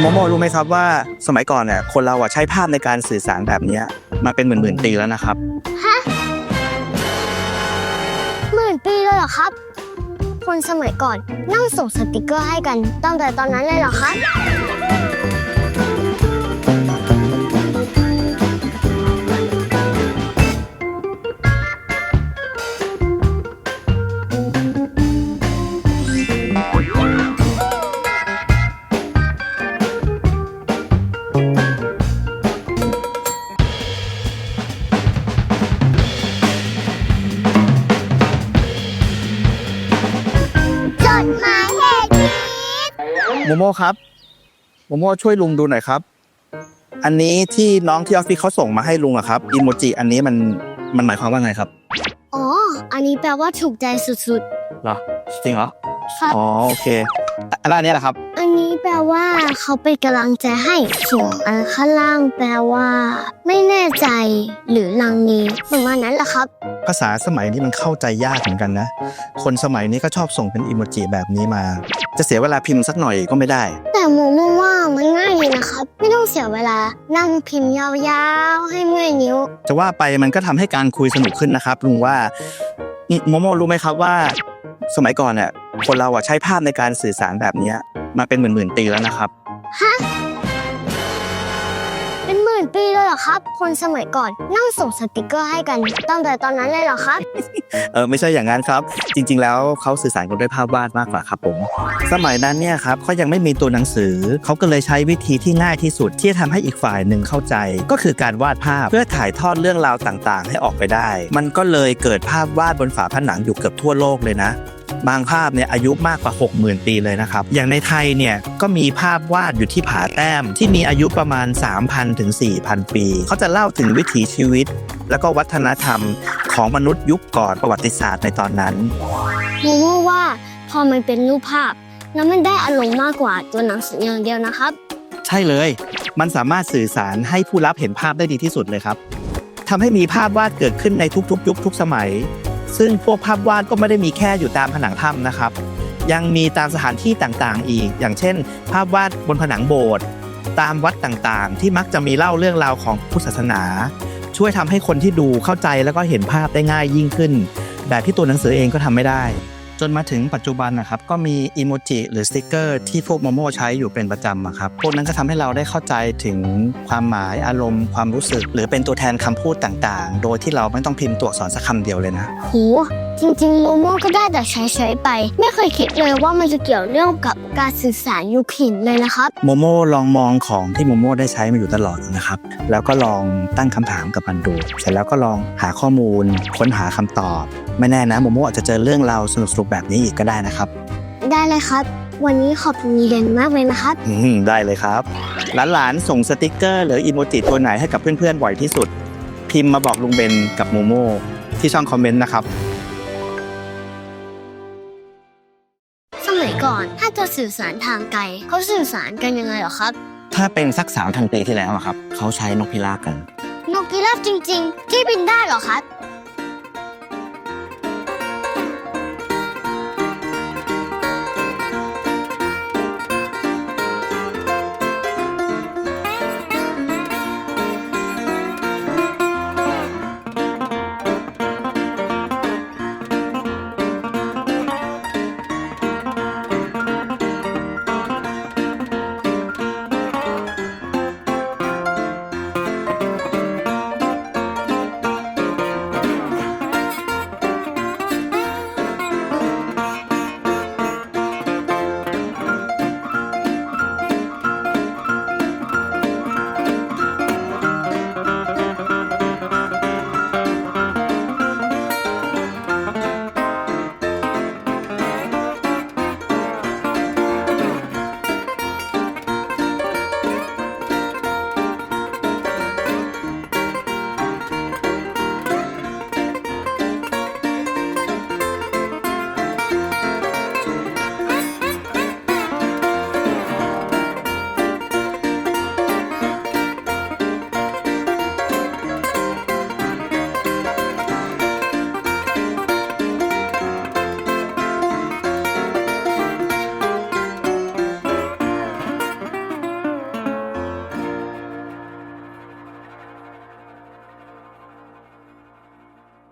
โมโมรู้ไหมครับว่าสมัยก่อนเนี่ยคนเราอะใช้ภาพในการสื่อสารแบบเนี้ยมาเป็นหมื่นๆปีแล้วนะครับ ฮะหมื่นปีเลยเหรอครับ คนสมัยก่อนนั่งส่งสติกเกอร์ให้กันตั้งแต่ตอนนั้นเลยเหรอครับ โมโมครับโมโมช่วยลุงดูหน่อยครับ อันนี้ที่น้องที่ออฟฟิศเขาส่งมาให้ลุงอะครับอีโมจิอันนี้มันมันหมายความว่าไงครับอ๋อ อันนี้แปลว่าถูกใจสุดเหรอจริงเหรอๆ ครับ อ๋อโอเคอะแล้วอันนี้แหละครับ อันนี้แปลว่าเขาเป็นกำลังใจให้ส่วนอันข้างล่างแปลว่า ไม่แน่ใจ หรือลังเลประมาณนั้นแหละครับ ภาษาสมัยนี้มันเข้าใจยากเหมือนกันนะ คนสมัยนี้ก็ชอบส่งเป็นอีโมจิแบบนี้มา จะเสียเวลาพิมพ์สักหน่อยก็ไม่ได้ แต่โมโมว่ามันง่ายดีนะครับ ไม่ต้องเสียเวลา นั่งพิมพ์ยาวๆ ให้เมื่อยนิ้ว จะว่าไปมันก็ทำให้การคุยสนุกขึ้นนะครับลุงว่าอืมโมโมรู้ไหมครับว่า สมัยก่อนเนี่ยคนเราอะใช้ภาพในการสื่อสารแบบเนี้ยมาเป็นหมื่นๆปีแล้วนะครับเป็นหมื่น ปีเลยเหรอครับ คนสมัยก่อนนั่งส่งสติกเกอร์ให้กันตั้งแต่ตอนนั้นเลยเหรอครับ เออไม่ใช่อย่างนั้นครับ จริง ๆ แล้วเขาสื่อสารกันด้วยภาพวาดมากกว่าครับผม สมัยนั้นเนี่ยครับเขายังไม่มีตัวหนังสือ เขาก็เลยใช้วิธีที่ง่ายที่สุด ที่จะทำให้อีกฝ่ายหนึ่งเข้าใจ ก็คือการวาดภาพเพื่อถ่ายทอดเรื่องราวต่างๆ ให้ออกไปได้ มันก็เลยเกิดภาพวาดบนฝาผนังอยู่เกือบทั่วโลกเลยนะ บางภาพเนี่ยอายุมากกว่า 60,000 ปีเลยนะครับ อย่างในไทยเนี่ยก็มีภาพวาดอยู่ที่ผาแต้ม ที่มีอายุประมาณ 3,000ถึง4,000 ปี เขาจะเล่าถึงวิถีชีวิต แล้วก็วัฒนธรรมของมนุษย์ยุคก่อนประวัติศาสตร์ในตอนนั้นโมโมว่าพอมันเป็นรูปภาพ แล้วมันได้อารมณ์มากกว่าตัวหนังสืออย่างเดียวนะครับ ใช่เลย มันสามารถสื่อสารให้ผู้รับเห็นภาพได้ดีที่สุดเลยครับทำให้มีภาพวาดเกิดขึ้นในทุกๆ ยุคทุกสมัย ซึ่งพวกภาพวาดก็ไม่ได้มีแค่อยู่ตามผนังถ้ำนะครับ ยังมีตามสถานที่ต่างๆ อีก อย่างเช่น ภาพวาดบนผนังโบสถ์ตามวัดต่างๆ ที่มักจะมีเล่าเรื่องราวของพุทธศาสนา ช่วยทำให้คนที่ดูเข้าใจแล้วก็เห็นภาพได้ง่ายยิ่งขึ้น แบบที่ตัวหนังสือเองก็ทำไม่ได้ จนมาถึงปัจจุบันนะครับก็มีอีโมจิหรือสติกเกอร์ที่พวกโมโมใช้อยู่เป็นประจำอะครับพวกนั้นก็ทำให้เราได้เข้าใจถึงความหมายอารมณ์ ความรู้สึก หรือเป็นตัวแทนคำพูดต่างๆ โดยที่เราไม่ต้องพิมพ์ตัวอักษรสักคำเดียวเลยนะโห จริงๆโมโมก็ได้แต่ใช้ๆไป ไม่เคยคิดเลยว่ามันจะเกี่ยวเรื่องกับการสื่อสารยุคหินเลยนะครับ โมโมลองมองของที่โมโมได้ใช้มาอยู่ตลอดนะครับ แล้วก็ลองตั้งคำถามกับมันดู เสร็จแล้วก็ลองหาข้อมูล ค้นหาคำตอบ ไม่แน่นะโมโมอาจจะเจอเรื่องราวสนุกๆแบบนี้อีกก็ได้นะครับ ได้เลยครับ วันนี้ขอบคุณเรียนมากเลยนะครับ อืมได้เลยครับ หลานๆส่งสติกเกอร์หรืออีโมจิตัวไหนให้กับเพื่อนๆบ่อยที่สุด พิมพ์มาบอกลุงเบนกับโมโมที่ช่องคอมเมนต์นะครับ ก่อน ถ้าจะสื่อสารทางไกลเขาสื่อสารกันยังไงเหรอครับ ถ้าเป็นสักสามพันปีที่แล้วอะครับ เขาใช้นกพิราบกัน นกพิราบจริง ๆ ที่บินได้เหรอครับ